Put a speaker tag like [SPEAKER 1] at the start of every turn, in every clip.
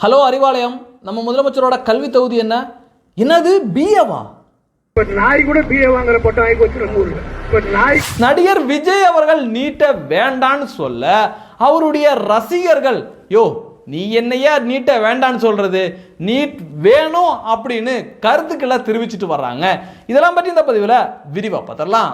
[SPEAKER 1] Hello Arivalayam நம்ம முதலமைச்சரோட கல்வி தொகுதி என்ன? என்னது பிஏவா
[SPEAKER 2] நாய் கூட பிஏ வாங்குற பட்டம் ஆகி போச்சு நம்ம ஊர்ல. இப்ப நாய்
[SPEAKER 1] நடிகர் விஜய் அவர்கள் நீட்டை வேண்டான்னு சொல்ல அவருடைய ரசிகர்கள் யோ நீ என்னையா நீட்டை வேண்டான்னு சொல்றது? நீட் வேணும் அப்படின்னு கருத்துக்களை தெரிவிச்சிட்டு வர்றாங்க. இதெல்லாம் பற்றி இந்த பதிவில் விரிவாக பார்த்துடலாம்.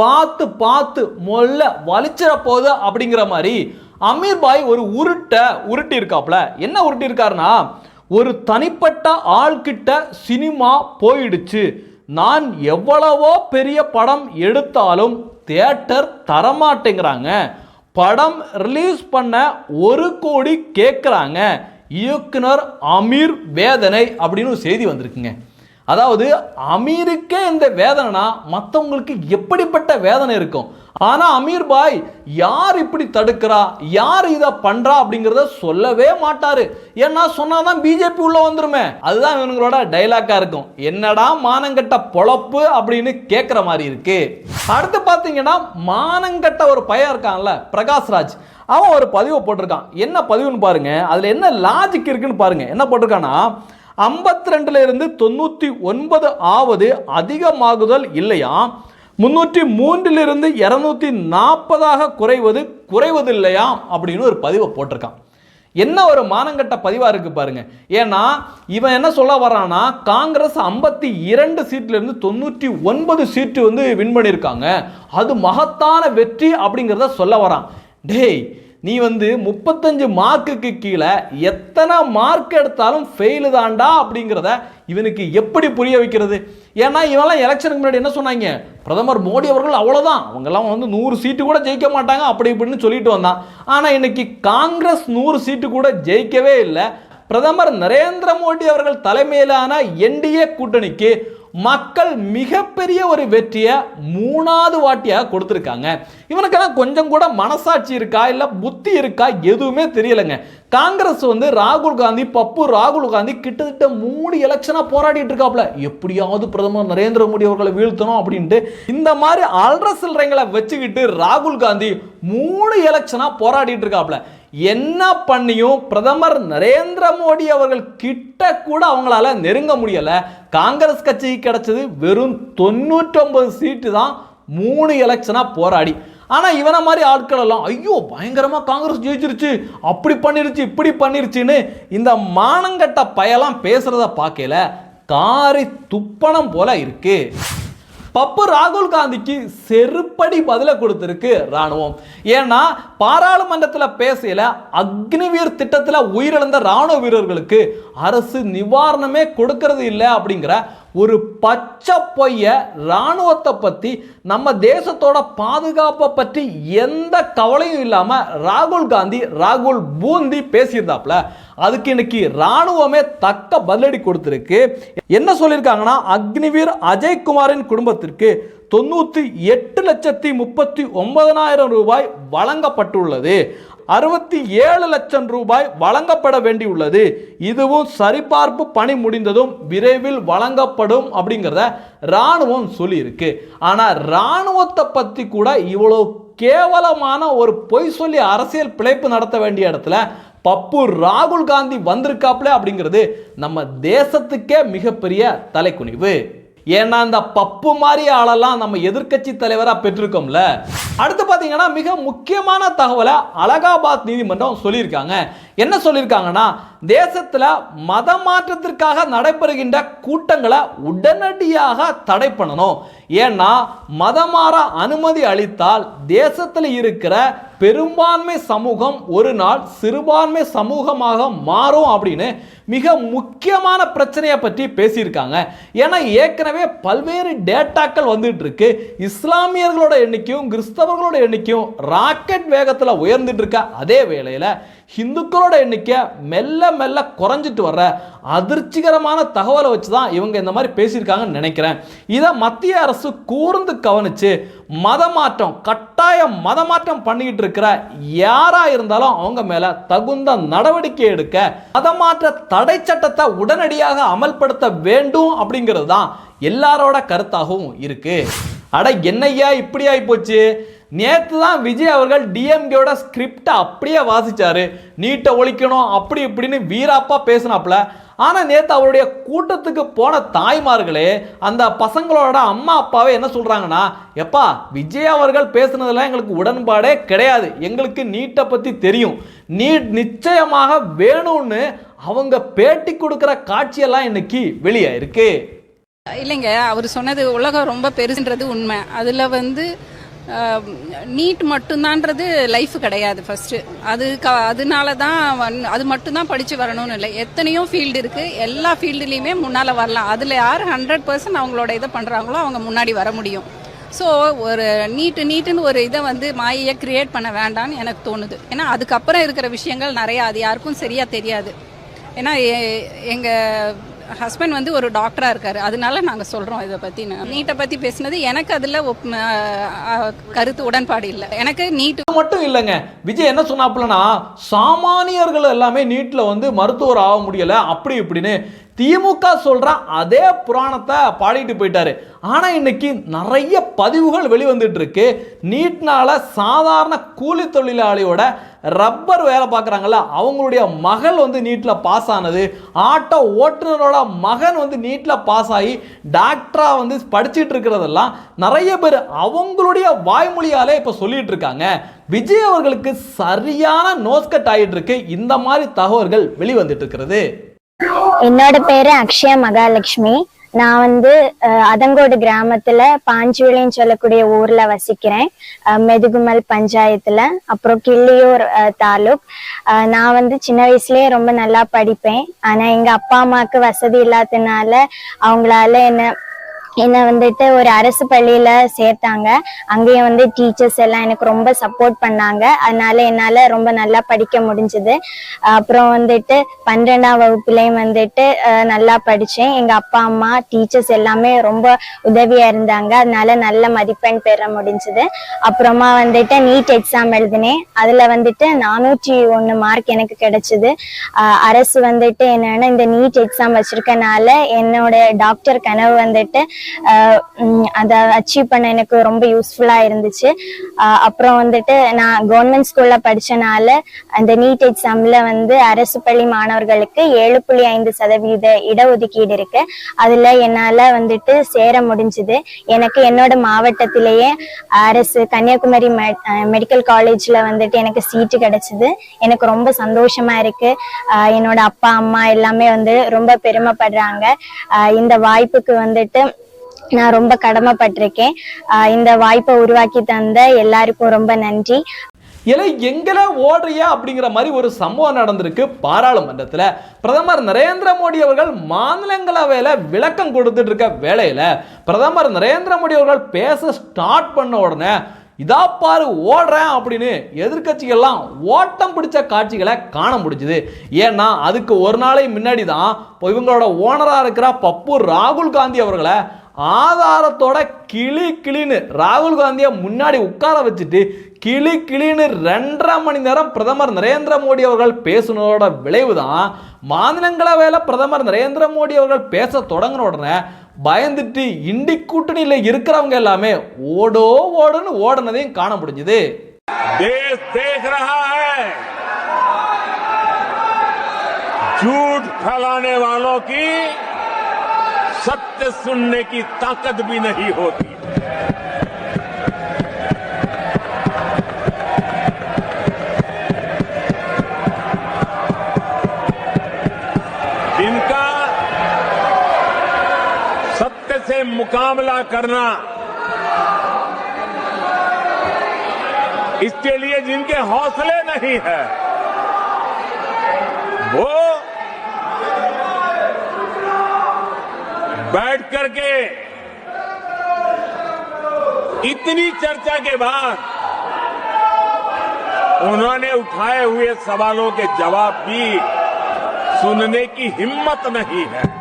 [SPEAKER 1] பார்த்து பார்த்து மொல்ல வலிச்சிட போகுது அப்படிங்கிற மாதிரி அமீர் பாய் ஒரு உருட்டை உருட்டி இருக்காப்ல என்ன உருட்டி இருக்காருன்னா ஒரு தனிப்பட்ட ஆள்கிட்ட சினிமா போயிடுச்சு. நான் எவ்வளவோ பெரிய படம் எடுத்தாலும் தேட்டர் தரமாட்டேங்கிறாங்க. படம் ரிலீஸ் பண்ண ஒரு கோடி கேட்குறாங்க இயக்குனர் அமீர் வேதனை அப்படின்னு செய்தி வந்திருக்குங்க. அதாவது அமீருக்கே இந்த வேதனைனா மற்றவங்களுக்கு எப்படிப்பட்ட வேதனை இருக்கும்? ஆனால் அமீர் பாய் யார் இப்படி தடுக்கிறா? யார் இதை பண்ணுறா அப்படிங்கிறத சொல்லவே மாட்டாரு. ஏன்னா சொன்னாதான் பிஜேபி உள்ளே வந்துருமே. அதுதான் இவங்களோட டைலாக்காக இருக்கும். என்னடா மானங்கட்ட பொழப்பு அப்படின்னு கேட்குற மாதிரி இருக்கு. அடுத்து பார்த்தீங்கன்னா மானங்கட்ட ஒரு பையன் இருக்கான்ல பிரகாஷ்ராஜ். அவன் ஒரு பதிவை போட்டிருக்கான். என்ன பதிவுன்னு பாருங்கள் அதில் என்ன லாஜிக் இருக்குன்னு பாருங்கள் என்ன போட்டிருக்கான்னா ஐம்பத்தி ரெண்டுல இருந்து தொண்ணூற்றி ஒன்பது ஆவது அதிகமாகுதல் இல்லையா? முன்னூற்றி மூன்றிலிருந்து இரநூத்தி நாற்பதாக குறைவது குறைவதில்லையா? அப்படின்னு ஒரு பதிவை போட்டிருக்கான். என்ன ஒரு மானங்கட்ட பதிவாக இருக்குது பாருங்க. ஏன்னா இவன் என்ன சொல்ல வரான்னா காங்கிரஸ் ஐம்பத்தி இரண்டு சீட்லேருந்து தொண்ணூற்றி ஒன்பது சீட்டு வந்து வின் பண்ணியிருக்காங்க. அது மகத்தான வெற்றி அப்படிங்கிறத சொல்ல வரான். டேய் நீ வந்து முப்பத்தஞ்சு மார்க்குக்கு கீழே எத்தனை மார்க் எடுத்தாலும் ஃபெயிலு தாண்டா அப்படிங்கிறத இவனுக்கு எப்படி புரிய வைக்கிறது? ஏன்னா இவெல்லாம் எலெக்ஷனுக்கு முன்னாடி என்ன சொன்னாங்க? பிரதமர் மோடி அவர்கள் அவ்வளோதான் அவங்கெல்லாம் வந்து நூறு சீட்டு கூட ஜெயிக்க மாட்டாங்க அப்படி இப்படின்னு சொல்லிட்டு வந்தான். ஆனால் இன்னைக்கு காங்கிரஸ் நூறு சீட்டு கூட ஜெயிக்கவே இல்லை. பிரதமர் நரேந்திர மோடி அவர்கள் தலைமையிலான என்டிஏ கூட்டணிக்கு மக்கள் மிகப்பெரிய ஒரு வெற்றியை மூணாவது வாட்டியாக கொடுத்துருக்காங்க. இவனுக்கெல்லாம் கொஞ்சம் கூட மனசாட்சி இருக்கா இல்லை புத்தி இருக்கா எதுவுமே தெரியலைங்க. காங்கிரஸ் வந்து ராகுல் காந்தி பப்பு ராகுல் காந்தி கிட்டத்தட்ட மூணு எலெக்ஷனாக போராடிட்டு இருக்காப்ல எப்படியாவது பிரதமர் நரேந்திர மோடி அவர்களை வீழ்த்தணும் அப்படின்ட்டு இந்த மாதிரி அல்ற சில்லறைங்களை வச்சுக்கிட்டு ராகுல் காந்தி மூணு எலெக்ஷனாக போராடிட்டு இருக்காப்ல என்ன பண்ணியும் பிரதமர் நரேந்திர மோடி அவர்கள் கிட்ட கூட அவங்களால நெருங்க முடியல. காங்கிரஸ் கட்சிக்கு கிடைச்சது வெறும் தொண்ணூற்றொன்பது சீட்டு தான் மூணு எலெக்ஷனா போராடி. ஆனால் இவனை மாதிரி ஆட்கள் எல்லாம் ஐயோ பயங்கரமாக காங்கிரஸ் ஜெயிச்சிருச்சு அப்படி பண்ணிருச்சு இப்படி பண்ணிருச்சுன்னு இந்த மானங்கட்ட பயலாம் பேசுறத பார்க்கல காரி துப்பணம் போல இருக்குது பப்பு ராகுல் காந்திக்கு செருப்படி பதில கொடுத்திருக்கு ராணுவம் ஏன்னா பாராளுமன்றத்தில் பேசல அக்னிவீர் திட்டத்தில் உயிரிழந்த ராணுவ வீரர்களுக்கு அரசு நிவாரணமே கொடுக்கறது இல்லை அப்படிங்கிற ஒரு பச்சை பொய்ய ராணுவத்தை பற்றி நம்ம தேசத்தோட பாதுகாப்பை பற்றி எந்த கவலையும் இல்லாமல் ராகுல் காந்தி ராகுல் பூந்தி பேசியிருந்தாப்ல அதுக்கு இன்னைக்கு ராணுவமே தக்க பதிலடி கொடுத்துருக்கு. என்ன சொல்லியிருக்காங்கன்னா அக்னிவீர் அஜய்குமாரின் குடும்பத்திற்கு தொண்ணூற்றி எட்டு லட்சத்தி முப்பத்தி ஒன்பதனாயிரம் ரூபாய் வழங்கப்பட்டுள்ளது. அறுபத்தி ஏழு லட்சம் ரூபாய் வழங்கப்பட வேண்டியுள்ளது. இதுவும் சரிபார்ப்பு பணி முடிந்ததும் விரைவில் வழங்கப்படும் அப்படிங்கிறத இராணுவம் சொல்லியிருக்கு. ஆனால் இராணுவத்தை பற்றி கூட இவ்வளோ கேவலமான ஒரு பொய் சொல்லி அரசியல் பிழைப்பு நடத்த வேண்டிய இடத்துல பப்பு ராகுல் காந்தி வந்திருக்காப்ல அப்படிங்கிறது நம்ம தேசத்துக்கே மிகப்பெரிய தலைக்குனிவு. ஏன்னா இந்த பப்பு மாதிரி ஆளெல்லாம் நம்ம எதிர்க்கட்சி தலைவராக பெற்றிருக்கோம்ல. அடுத்து பார்த்தீங்கன்னா மிக முக்கியமான தகவலை அலகாபாத் நீதிமன்றம் சொல்லியிருக்காங்க. என்ன சொல்லியிருக்காங்கன்னா தேசத்தில் மத மாற்றத்திற்காக நடைபெறுகின்ற கூட்டங்களை உடனடியாக தடை பண்ணணும். ஏன்னா மதம் மாற அனுமதி அளித்தால் தேசத்தில் இருக்கிற பெரும்பான்மை சமூகம் ஒரு நாள் சிறுபான்மை சமூகமாக மாறும் அப்படின்னு மிக முக்கியமான பிரச்சனையை பற்றி பேசியிருக்காங்க. ஏன்னா ஏற்கனவே பல்வேறு டேட்டாக்கள் வந்துட்டு இருக்கு இஸ்லாமியர்களோட எண்ணிக்கையும் கிறிஸ்தவர்களோட எண்ணிக்கையும் ராக்கெட் வேகத்தில் உயர்ந்துட்டு இருக்க அதே வேளையில் ஹிந்துக்களோட எண்ணிக்கை மெல்ல மெல்ல குறைஞ்சிட்டு வர்ற அதிர்ச்சிகரமான தகவலை வச்சு தான் இவங்க இந்த மாதிரி பேசியிருக்காங்கன்னு நினைக்கிறேன். இதை மத்திய அரசு கூர்ந்து கவனிச்சு மதமாற்றம் கட்டாய மதமாற்றம் பண்ணிக்கிட்டு இருக்கிற யாராக இருந்தாலும் அவங்க மேலே தகுந்த நடவடிக்கை எடுக்க மதமாற்ற தடை சட்டத்தை உடனடியாக அமல்படுத்த வேண்டும் அப்படிங்கிறது தான் எல்லாரோட கருத்தாகவும் இருக்குது அட என்னய்யா இப்படி ஆகி போச்சு நேற்று தான் விஜய் அவர்கள் டிஎம்கேயோட ஸ்கிரிப்டை அப்படியே வாசிச்சாரு. நீட்டை ஒழிக்கணும் அப்படி இப்படின்னு வீராப்பா பேசினாப்புல. ஆனால் நேற்று அவருடைய கூட்டத்துக்கு போன தாய்மார்களே அந்த பசங்களோட அம்மா அப்பாவே என்ன சொல்கிறாங்கன்னா எப்பா விஜய் அவர்கள் பேசுனதெல்லாம் எங்களுக்கு உடன்பாடே கிடையாது. எங்களுக்கு நீட்டை பற்றி தெரியும். நீட் நிச்சயமாக வேணும்னு அவங்க பேட்டி கொடுக்குற காட்சியெல்லாம் இன்னைக்கு வெளியே இருக்கு
[SPEAKER 3] இல்லைங்க அவர் சொன்னது உலகம் ரொம்ப பெருசுன்றது உண்மை. அதில் வந்து நீட் மட்டும்தான்றது லைஃப் கிடையாது ஃபர்ஸ்ட் அது க அதனால தான் வந்- அது மட்டும்தான் படித்து வரணும்னு இல்லை. எத்தனையோ ஃபீல்டு இருக்குது எல்லா ஃபீல்டுலேயுமே முன்னால் வரலாம். அதில் யார் ஹண்ட்ரட் பர்சன்ட் அவங்களோட இதை பண்ணுறாங்களோ அவங்க முன்னாடி வர முடியும். ஸோ ஒரு நீட்டு நீட்டுன்னு ஒரு இதை வந்து மாயையை கிரியேட் பண்ண வேண்டாம்னு எனக்கு தோணுது. ஏன்னா அதுக்கப்புறம் இருக்கிற விஷயங்கள் நிறையா அது யாருக்கும் சரியாக தெரியாது. ஏன்னா எ- ஹஸ்பண்ட் வந்து ஒரு டாக்டரா இருக்காரு. அதனால நாங்க சொல்றோம் இதை பத்தி. நீட்டை பத்தி பேசினது எனக்கு அதுல கருத்து உடன்பாடு இல்லை. எனக்கு நீட்
[SPEAKER 1] மட்டும் இல்லைங்க. விஜய் என்ன சொன்னாப்புலனா சாமானியர்கள் எல்லாமே நீட்ல வந்து மருத்துவர் ஆக முடியல. அப்படி இப்படின்னு திமுக சொல்கிற அதே புராணத்தை பாடிட்டு போயிட்டாரு. ஆனால் இன்னைக்கு நிறைய பதிவுகள் வெளிவந்துட்டு இருக்கு நீட்னால சாதாரண கூலி தொழிலாளியோட ரப்பர் வேலை பார்க்குறாங்கல்ல அவங்களுடைய மகள் வந்து நீட்டில் பாஸ் ஆனது. ஆட்டோ ஓட்டுநரோட மகன் வந்து நீட்டில் பாஸ் ஆகி டாக்டராக வந்து படிச்சுட்டு இருக்கிறதெல்லாம் நிறைய பேர் அவங்களுடைய வாய்மொழியாலே இப்போ சொல்லிட்டு இருக்காங்க. விஜய் அவர்களுக்கு சரியான நோஸ்கட் ஆகிட்டு இருக்கு. இந்த மாதிரி தகவல்கள் வெளிவந்துட்டு இருக்கிறது.
[SPEAKER 4] என்னோட பேரு அக்ஷயா மகாலட்சுமி. நான் வந்து அதங்கோடு கிராமத்துல பாஞ்சுவலின்னு சொல்லக்கூடிய ஊர்ல வசிக்கிறேன். மெதுகுமல் பஞ்சாயத்துல அப்புறம் கிள்ளியூர் அஹ், தாலுக். நான் வந்து சின்ன வயசுலயே ரொம்ப நல்லா படிப்பேன். ஆனா எங்க அப்பா அம்மாவுக்கு வசதி இல்லாததுனால அவங்களால என்ன என்னை வந்துட்டு ஒரு அரசு பள்ளியில சேர்த்தாங்க. அங்கேயும் வந்து டீச்சர்ஸ் எல்லாம் எனக்கு ரொம்ப சப்போர்ட் பண்ணாங்க. அதனால என்னால ரொம்ப நல்லா படிக்க முடிஞ்சது. அப்புறம் வந்துட்டு பன்னிரெண்டாம் வகுப்புலயும் வந்துட்டு நல்லா படிச்சேன். எங்க அப்பா அம்மா டீச்சர்ஸ் எல்லாமே ரொம்ப உதவியா இருந்தாங்க. அதனால நல்ல மதிப்பெண் பெற முடிஞ்சது. அப்புறமா வந்துட்டு நீட் எக்ஸாம் எழுதினேன். அதுல வந்துட்டு நானூற்றி ஒன்னு மார்க் எனக்கு கிடைச்சது. அரசு வந்துட்டு என்னன்னா இந்த நீட் எக்ஸாம் வச்சிருக்கனால என்னோட டாக்டர் கனவு வந்துட்டு அதை அச்சீவ் பண்ண எனக்கு ரொம்ப யூஸ்ஃபுல்லாக இருந்துச்சு. அப்புறம் வந்துட்டு நான் கவர்மெண்ட் ஸ்கூலில் படிச்சனால அந்த நீட் எக்ஸாம்ல வந்து அரசு பள்ளி மாணவர்களுக்கு ஏழு புள்ளி ஐந்து சதவீத இடஒதுக்கீடு இருக்கு. அதில் என்னால் வந்துட்டு சேர முடிஞ்சுது. எனக்கு என்னோட மாவட்டத்திலேயே அரசு கன்னியாகுமரி மெடிக்கல் காலேஜில் வந்துட்டு எனக்கு சீட்டு கிடைச்சிது. எனக்கு ரொம்ப சந்தோஷமா இருக்கு. என்னோட அப்பா அம்மா எல்லாமே வந்து ரொம்ப பெருமைப்படுறாங்க. இந்த வாய்ப்புக்கு வந்துட்டு நான் ரொம்ப கடமைப்பட்டிருக்கேன். இந்த வாய்ப்பை உருவாக்கி தந்த எல்லாருக்கும் ரொம்ப நன்றி.
[SPEAKER 1] இல்லை எங்களை ஓடுறியா அப்படிங்கிற மாதிரி ஒரு சம்பவம் நடந்திருக்கு பாராளுமன்றத்தில். பிரதமர் நரேந்திர மோடி அவர்கள் மாநிலங்களவையில் விளக்கம் கொடுத்துட்டு இருக்க வேலையில் பிரதமர் நரேந்திர மோடி அவர்கள் பேச ஸ்டார்ட் பண்ண உடனே இதா பாரு ஓடுறேன் அப்படின்னு எதிர்கட்சிகள்லாம் ஓட்டம் பிடிச்ச காட்சிகளை காண முடிஞ்சுது. ஏன்னா அதுக்கு ஒரு நாளை முன்னாடி தான் இப்போ இவங்களோட ஓனராக இருக்கிற பப்பு ராகுல் காந்தி அவர்களை ஆதாரத்தோட கிளி கிளின்னு ராகுல் காந்தியை முன்னாடி உட்கார வச்சுட்டு கிளி கிளின்னு ரெண்டரை மணி நேரம் பிரதமர் நரேந்திர மோடி அவர்கள் பேசுனதோட விளைவு தான் மாநிலங்களவையில் பிரதமர் நரேந்திர மோடி அவர்கள் பேச தொடங்கின உடனே பயந்துட்டு இண்டி கூட்டணியில் இருக்கிறவங்க எல்லாமே ஓடோ ஓடுன்னு ஓடுனதையும் காண முடிஞ்சுது
[SPEAKER 5] देश देख रहा है झूठ फैलाने वालों की सत्य सुनने की ताकत भी नहीं होती। जिनका सत्य से मुकाबला करना इसके लिए जिनके हौसले नहीं है बैठ करके इतनी चर्चा के बाद उन्होंने उठाए हुए सवालों के जवाब भी सुनने की हिम्मत नहीं है।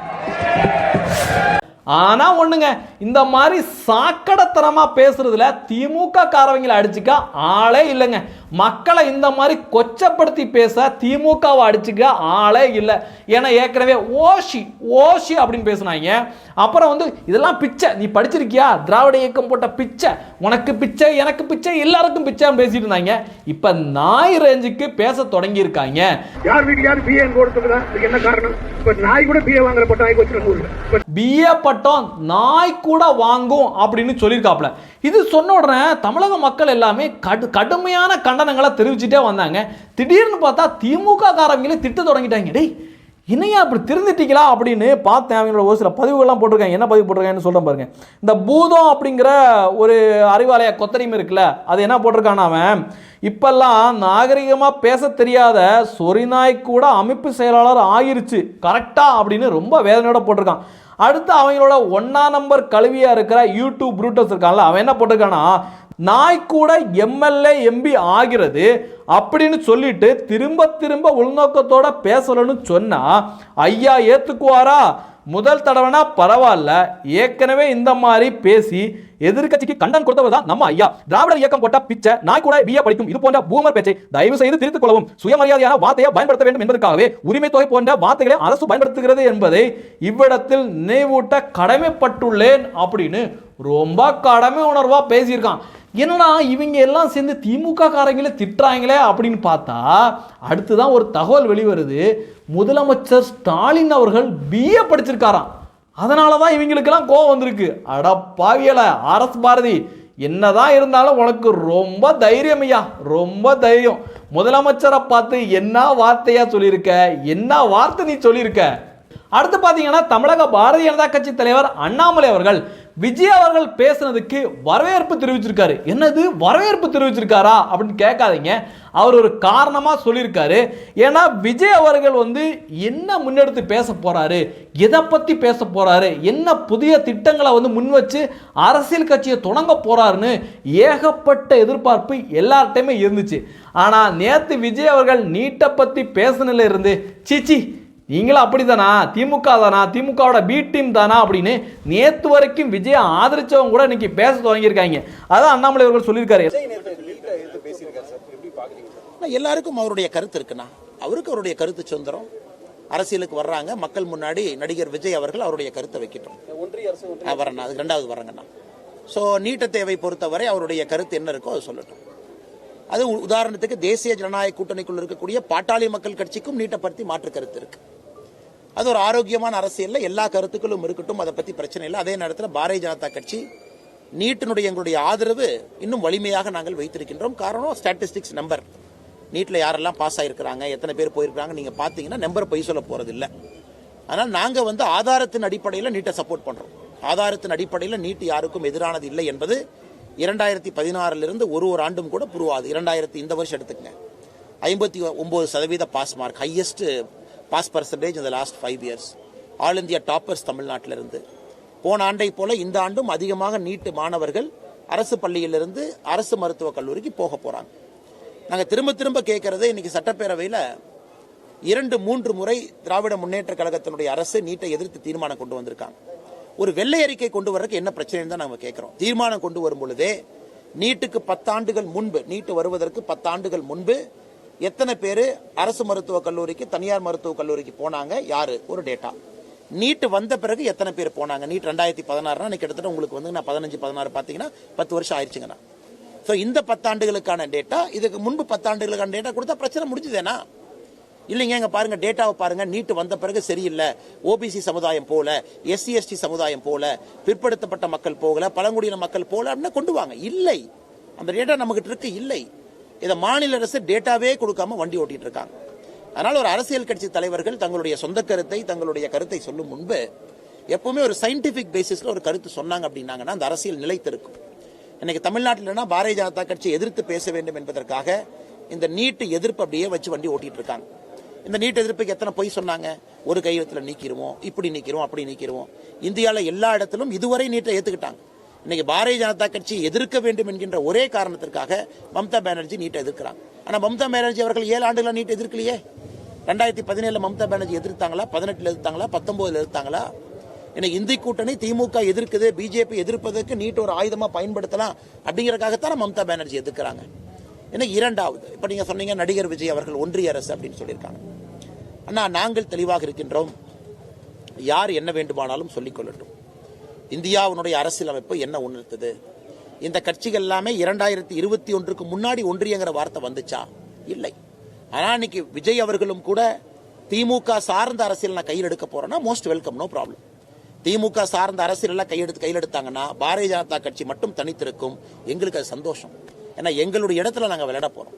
[SPEAKER 1] ஆனா ஒண்ணுங்க இந்த மாதிரி சாக்கடைத்தனமா பேசுறதுல திமுக காரவங்களை அடிச்சுக்க ஆளே இல்லைங்க. மக்களை இந்த மாதிரி கொச்சப்படுத்தி பேச திமுகவை அடிச்சுக்க ஆளே இல்லை. ஏன்னா ஏற்கனவே ஓஷி ஓஷி அப்படின்னு பேசுனாங்க. அப்புறம் வந்து இதெல்லாம் பிச்சை. நீ படிச்சிருக்கியா? திராவிட இயக்கம் போட்ட பிச்சை. உனக்கு பிச்சை எனக்கு பிச்சை எல்லாருக்கும் பிச்சைன்னு பேசிட்டு இருந்தாங்க. இப்ப நாய் ரேஞ்சுக்கு பேச தொடங்கி இருக்காங்க
[SPEAKER 2] யார் வீட்டுக்கு யார் பிஏ என்ன காரணம்? இப்ப நாய் கூட பிஏ வாங்குற போட்டோ வாங்கி வச்சிருக்க ஊர்ல இப்ப
[SPEAKER 1] பிஏ பட்டம் நாய் கூட வாங்கும் அப்படின்னு சொல்லியிருக்காப்ல இது சொன்ன உடனே தமிழக மக்கள் எல்லாமே கடு கடுமையான கண்டனங்களை தெரிவிச்சுட்டே வந்தாங்க. திடீர்னு பார்த்தா திமுக காரங்களே திட்ட தொடங்கிட்டாங்க. டேய் இணையா அப்படி திருந்துட்டீங்களா அப்படின்னு பார்த்தேன். அவங்களோட ஒரு சில பதிவுகள்லாம் போட்டிருக்காங்க. என்ன பதிவு போட்டிருக்காங்கன்னு சொல்கிறேன் பாருங்க. இந்த பூதம் அப்படிங்கிற ஒரு அறிவாலய கொத்தரிமை இருக்குல்ல அது என்ன போட்டிருக்கானா அவன் இப்பெல்லாம் நாகரிகமாக பேச தெரியாத சொரிநாய் கூட அமைப்பு செயலாளர் ஆயிருச்சு. கரெக்டாக அப்படின்னு ரொம்ப வேதனையோட போட்டிருக்கான். அடுத்து அவங்களோட ஒன்னா நம்பர் கழுவியா இருக்கிற யூடியூப் ப்ரூட்டஸ் இருக்கான்ல அவன் என்ன போட்டிருக்கானா நாய் கூட எம்எல்ஏ எம்பி ஆகிறது அப்படின்னு சொல்லிட்டு திரும்ப திரும்ப உள்நோக்கத்தோட பேசலன்னு சொன்னா ஐயா ஏத்துக்குவாரா? முதல் தடவைனா பரவாயில்ல. ஏற்கனவே இந்த மாதிரி பேசி எதிர்க்கட்சிக்கு கண்டன் கொடுத்தவர் தான் நம்ம ஐயா. திராவிடர் இயக்கம் போட்ட பிச்சை நாய் கூட பிஏ படிக்கும். இது போன்ற பூமர் பேச்சை தயவு செய்து திருத்திக் கொள்ளவும். சுயமரியாதையான வார்த்தையை பயன்படுத்த வேண்டும் என்பதற்காகவே உரிமை தொகை போன்ற வார்த்தைகளை அரசு பயன்படுத்துகிறது என்பதை இவ்விடத்தில் நினைவூட்ட கடமைப்பட்டுள்ளேன் அப்படின்னு ரொம்ப கடமை உணர்வா பேசியிருக்கான். என்னன்னா இவங்க எல்லாம் சேர்ந்து திமுக காரங்களே திட்டுறாங்களே அப்படின்னு பார்த்தா அடுத்துதான் ஒரு தகவல் வெளிவருது. முதலமைச்சர் ஸ்டாலின் அவர்கள் பிஏ படிச்சிருக்காராம். அதனால தான் இவங்களுக்கெல்லாம் கோவம் வந்திருக்கு. அட பாவியல அரசு பாரதி என்னதான் இருந்தாலும் உனக்கு ரொம்ப தைரியம் ஐயா ரொம்ப தைரியம். முதலமைச்சரை பார்த்து என்ன வார்த்தையா சொல்லியிருக்க என்ன வார்த்தை நீ சொல்லியிருக்க? அடுத்து பார்த்தீங்கன்னா தமிழக பாரதிய ஜனதா கட்சி தலைவர் அண்ணாமலை அவர்கள் விஜய் அவர்கள் பேசுனதுக்கு வரவேற்பு தெரிவிச்சிருக்காரு. என்னது? வரவேற்பு தெரிவிச்சிருக்காரா? அப்படின்னு கேட்காதீங்க. அவர் ஒரு காரணமாக சொல்லியிருக்காரு. ஏன்னா விஜய் அவர்கள் வந்து என்ன முன்னெடுத்து பேச போகிறாரு எதை பற்றி பேச போகிறாரு என்ன புதிய திட்டங்களை வந்து முன் வச்சு அரசியல் கட்சியை தொடங்க போகிறாருன்னு ஏகப்பட்ட எதிர்பார்ப்பு எல்லார்ட்டையுமே இருந்துச்சு. ஆனால் நேற்று விஜய் அவர்கள் நீட்டை பற்றி பேசுனதுல இருந்து சீச்சி நீங்களும் அப்படிதானா திமுக தானா? திமுகவோட பி டீம் தானா? அப்படின்னு நேத்து வரைக்கும் விஜய் ஆதரிச்சவங்க கூட இன்னைக்கு பேச தொடங்கியிருக்காங்க. அதான் அண்ணாமலை அவர்கள் சொல்லியிருக்காரு.
[SPEAKER 6] எல்லாருக்கும் அவருடைய கருத்து இருக்குண்ணா. அவருக்கு அவருடைய கருத்து சுதந்திரம். அரசியலுக்கு வர்றாங்க. மக்கள் முன்னாடி நடிகர் விஜய் அவர்கள் அவருடைய கருத்தை வைக்கட்டும். வரேண்ணா அதுக்கு ரெண்டாவது வரேங்கண்ணா. ஸோ நீட்ட தேவை பொறுத்தவரை அவருடைய கருத்து என்ன இருக்கோ அதை சொல்லட்டும். அது உதாரணத்துக்கு தேசிய ஜனநாயக கூட்டணிக்குள் இருக்கக்கூடிய பாட்டாளி மக்கள் கட்சிக்கும் நீட்டை பற்றி மாற்று கருத்து இருக்கு. அது ஒரு ஆரோக்கியமான அரசியலில் எல்லா கருத்துக்களும் இருக்கட்டும். அதை பத்தி பிரச்சனை இல்லை. அதே நேரத்தில் பாரதிய ஜனதா கட்சி நீட்டினுடைய எங்களுடைய ஆதரவு இன்னும் வலிமையாக நாங்கள் வைத்திருக்கின்றோம். காரணம் ஸ்டாட்டிஸ்டிக்ஸ் நம்பர் நீட்டில் யாரெல்லாம் பாஸ் ஆகிருக்கிறாங்க எத்தனை பேர் போயிருக்காங்க நீங்கள் பார்த்தீங்கன்னா நம்பர் பொய் சொல்ல போகிறது இல்லை. ஆனால் நாங்கள் வந்து ஆதாரத்தின் அடிப்படையில் நீட்டை சப்போர்ட் பண்ணுறோம் ஆதாரத்தின் அடிப்படையில் நீட்டு யாருக்கும் எதிரானது இல்லை என்பது இரண்டாயிரத்தி பதினாறிலிருந்து ஒரு ஒரு ஆண்டும் கூட புரிவாது இரண்டாயிரத்தி இந்த வருஷம் எடுத்துக்கங்க. ஐம்பத்தி ஒம்பது சதவீத pass mark highest pass percentage இந்த last five years all India toppers தமிழ்நாட்டிலிருந்து போன ஆண்டை போல இந்த ஆண்டும் அதிகமாக நீட்டு மாணவர்கள் அரசு பள்ளியிலிருந்து அரசு மருத்துவக் கல்லூரிக்கு போக போகிறாங்க நாங்கள் திரும்ப திரும்ப கேட்கறது இன்னைக்கு சட்டப்பேரவையில் இரண்டு மூன்று முறை திராவிட முன்னேற்ற கழகத்தினுடைய அரசு நீட்டை எதிர்த்து தீர்மானம் கொண்டு வந்திருக்காங்க. ஒரு வெள்ளை அறிக்கை கொண்டு வரதுக்கு என்ன பிரச்சனைன்னு தான் நாங்கள் கேட்குறோம் தீர்மானம் கொண்டு வரும் பொழுதே நீட்டுக்கு பத்தாண்டுகள் முன்பு நீட்டு வருவதற்கு பத்தாண்டுகள் முன்பு எத்தனை பேர் அரசு மருத்துவக் கல்லூரிக்கு தனியார் மருத்துவக் கல்லூரிக்கு போனாங்க? யாரு? ஒரு டேட்டா நீட் வந்த பிறகு எத்தனை பேர் போனாங்க? நீட் ரெண்டாயிரத்தி பதினாறுனா கிட்டத்தட்ட உங்களுக்கு வந்து நான் பதினஞ்சு பதினாறு பார்த்தீங்கன்னா பத்து வருஷம் ஆயிடுச்சுங்கண்ணா ஸோ இந்த பத்தாண்டுகளுக்கான டேட்டா இதுக்கு முன்பு பத்தாண்டுகளுக்கான டேட்டா கொடுத்தா பிரச்சனை முடிஞ்சுதேனா இல்லைங்க இங்க பாருங்க டேட்டாவை பாருங்க. நீட்டு வந்த பிறகு சரியில்லை. ஓபிசி சமுதாயம் போல எஸ்சி எஸ்டி சமுதாயம் போல பிற்படுத்தப்பட்ட மக்கள் போகல பழங்குடியின மக்கள் போல அப்படின்னு கொண்டு வாங்க. இல்லை. அந்த டேட்டா நம்மகிட்ட இருக்கு இல்லை. இதை மாநில அரசு டேட்டாவே கொடுக்காம வண்டி ஓட்டிட்டு இருக்காங்க அதனால ஒரு அரசியல் கட்சி தலைவர்கள் தங்களுடைய சொந்த கருத்தை தங்களுடைய கருத்தை சொல்லும் முன்பு எப்பவுமே ஒரு சயின்டிபிக் பேசிஸ்ல ஒரு கருத்து சொன்னாங்க அப்படின்னாங்கன்னா அந்த அரசியல் நிலைத்திருக்கும். இன்னைக்கு தமிழ்நாட்டில்னா பாரதிய ஜனதா கட்சி எதிர்த்து பேச வேண்டும் என்பதற்காக இந்த நீட்டு எதிர்ப்பு அப்படியே வச்சு வண்டி ஓட்டிட்டு இருக்காங்க இந்த நீட் எதிர்ப்புக்கு எத்தனை பொய் சொன்னாங்க? ஒரு கையெழுத்துல நீக்கிடுவோம் இப்படி நீக்கிடுவோம் அப்படி நீக்கிடுவோம் இந்தியாவில் எல்லா இடத்திலும் இதுவரை நீட்டை ஏற்றுக்கிட்டாங்க இன்னைக்கு பாரதிய ஜனதா கட்சி எதிர்க்க வேண்டும் என்கின்ற ஒரே காரணத்திற்காக மம்தா பானர்ஜி நீட்டை எதிர்க்கிறாங்க ஆனால் மம்தா பானர்ஜி அவர்கள் ஏழு ஆண்டுகளாக நீட்டை எதிர்க்கலையே? ரெண்டாயிரத்தி பதினேழில் மம்தா பானர்ஜி எதிர்த்தாங்களா? பதினெட்டில் எதிர்த்தாங்களா? பத்தொம்போதில் எதிர்த்தாங்களா? இன்னைக்கு இந்தி கூட்டணி திமுக எதிர்க்குது பிஜேபி எதிர்ப்பதற்கு நீட் ஒரு ஆயுதமாக பயன்படுத்தலாம் அப்படிங்கிறக்காகத்தான் மம்தா பானர்ஜி எதிர்க்கிறாங்க. ஏன்னா இரண்டாவது இப்போ நீங்கள் சொன்னீங்க நடிகர் விஜய் அவர்கள் ஒன்றிய அரசு அப்படின்னு சொல்லியிருக்காங்க. அண்ணா நாங்கள் தெளிவாக இருக்கின்றோம். யார் என்ன வேண்டுமானாலும் சொல்லிக்கொள்ளட்டும் இந்தியாவினுடைய அரசியலமைப்பு என்ன உணர்த்தது? இந்த கட்சிகள் எல்லாமே இரண்டாயிரத்தி இருபத்தி ஒன்றுக்கு முன்னாடி ஒன்றியங்கிற வார்த்தை வந்துச்சா? இல்லை. ஆனா இன்னைக்கு விஜய் அவர்களும் கூட திமுக சார்ந்த அரசியல் நான் கையில் எடுக்க போறேன்னா most welcome no problem DMK சார்ந்த அரசியல் எல்லாம் கையெடுத்து கையில் எடுத்தாங்கன்னா பாரதிய ஜனதா கட்சி மட்டும் தனித்திருக்கும். எங்களுக்கு அது சந்தோஷம். ஏன்னா எங்களுடைய இடத்துல நாங்கள் விளையாட போறோம்.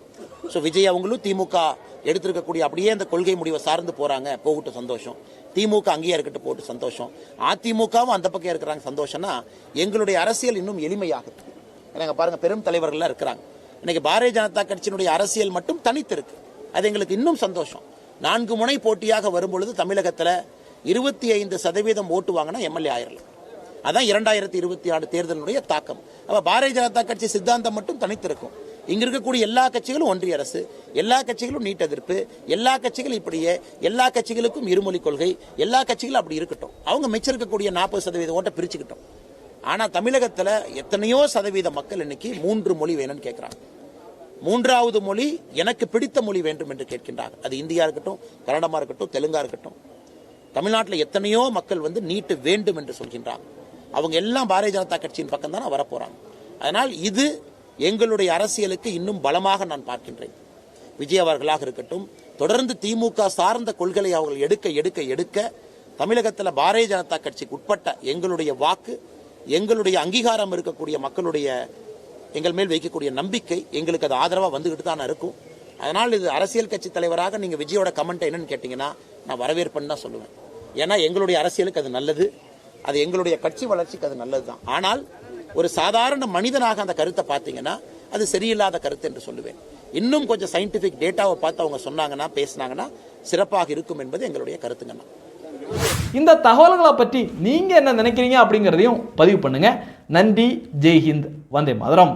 [SPEAKER 6] ஸோ விஜய் அவங்களும் திமுக எடுத்திருக்கக்கூடிய அப்படியே அந்த கொள்கை முடிவை சார்ந்து போறாங்க. போகட்டும் சந்தோஷம். திமுக அங்கேயே இருக்கட்டும் போட்டு சந்தோஷம். அதிமுகவும் அந்த பக்கம் இருக்கிறாங்க சந்தோஷம்னா எங்களுடைய அரசியல் இன்னும் எளிமையாகுது. எனக்கு பாருங்க பெரும் தலைவர்கள்லாம் இருக்கிறாங்க. இன்னைக்கு பாரதிய ஜனதா கட்சியினுடைய அரசியல் மட்டும் தனித்திருக்கு அது எங்களுக்கு இன்னும் சந்தோஷம். நான்கு முனை போட்டியாக வரும்பொழுது தமிழகத்தில் இருபத்தி ஐந்து சதவீதம் ஓட்டு வாங்கினா எம்எல்ஏ ஆயிரலாம். அதான் இரண்டாயிரத்தி இருபத்தி ஆறு தேர்தலினுடைய தாக்கம். அப்போ பாரதிய ஜனதா கட்சி சித்தாந்தம் மட்டும் தனித்திருக்கும் இங்க இருக்கக்கூடிய எல்லா கட்சிகளும் ஒன்றிய அரசு எல்லா கட்சிகளும் நீட் எதிர்ப்பு எல்லா கட்சிகளும் இப்படியே எல்லா கட்சிகளுக்கும் இருமொழி கொள்கை எல்லா கட்சிகளும் அப்படி இருக்கட்டும். அவங்க மிச்சம் இருக்கக்கூடிய நாற்பது சதவீத ஓட்டை பிரிச்சுக்கிட்டோம். ஆனா தமிழகத்துல எத்தனையோ சதவீத மக்கள் இன்னைக்கு மூன்று மொழி வேணும்னு கேட்கிறாங்க மூன்றாவது மொழி எனக்கு பிடித்த மொழி வேண்டும் என்று கேட்கின்றாங்க. அது இந்தியா இருக்கட்டும் கன்னடமா இருக்கட்டும் தெலுங்கா இருக்கட்டும். தமிழ்நாட்டில் எத்தனையோ மக்கள் வந்து நீட்டு வேண்டும் என்று சொல்கின்றாங்க. அவங்க எல்லாம் பாரதிய ஜனதா கட்சியின் பக்கம் தானே வரப்போறாங்க. அதனால் இது எங்களுடைய அரசியலுக்கு இன்னும் பலமாக நான் பார்க்கின்றேன். விஜய் அவர்களாக இருக்கட்டும் தொடர்ந்து திமுக சார்ந்த கொள்கைகளை அவர்கள் எடுக்க எடுக்க எடுக்க தமிழகத்தில் பாரதிய ஜனதா கட்சிக்கு உட்பட்ட எங்களுடைய வாக்கு எங்களுடைய அங்கீகாரம் இருக்கக்கூடிய மக்களுடைய எங்கள் மேல் வைக்கக்கூடிய நம்பிக்கை எங்களுக்கு அது ஆதரவாக வந்துகிட்டு தான் இருக்கும். அதனால் இது அரசியல் கட்சி தலைவராக நீங்கள் விஜயோட கமெண்ட் என்னன்னு கேட்டிங்கன்னா நான் வரவேற்பேன்னு தான் சொல்லுவேன். ஏன்னா எங்களுடைய அரசியலுக்கு அது நல்லது. அது எங்களுடைய கட்சி வளர்ச்சிக்கு அது நல்லது தான் ஆனால் ஒரு சாதாரண மனிதனாக அந்த கருத்தை பார்த்தீங்கன்னா அது சரியில்லாத கருத்து என்று சொல்லுவேன். இன்னும் கொஞ்சம் சயின்டிபிக் டேட்டாவை பார்த்து அவங்க சொன்னாங்கன்னா பேசினாங்கன்னா சிறப்பாக இருக்கும் என்பது எங்களுடைய கருத்துங்கண்ணா
[SPEAKER 1] இந்த தகவல்களை பற்றி நீங்க என்ன நினைக்கிறீங்க அப்படிங்கிறதையும் பதிவு பண்ணுங்க. நன்றி ஜெய்ஹிந்த் வந்தே மதுரம்.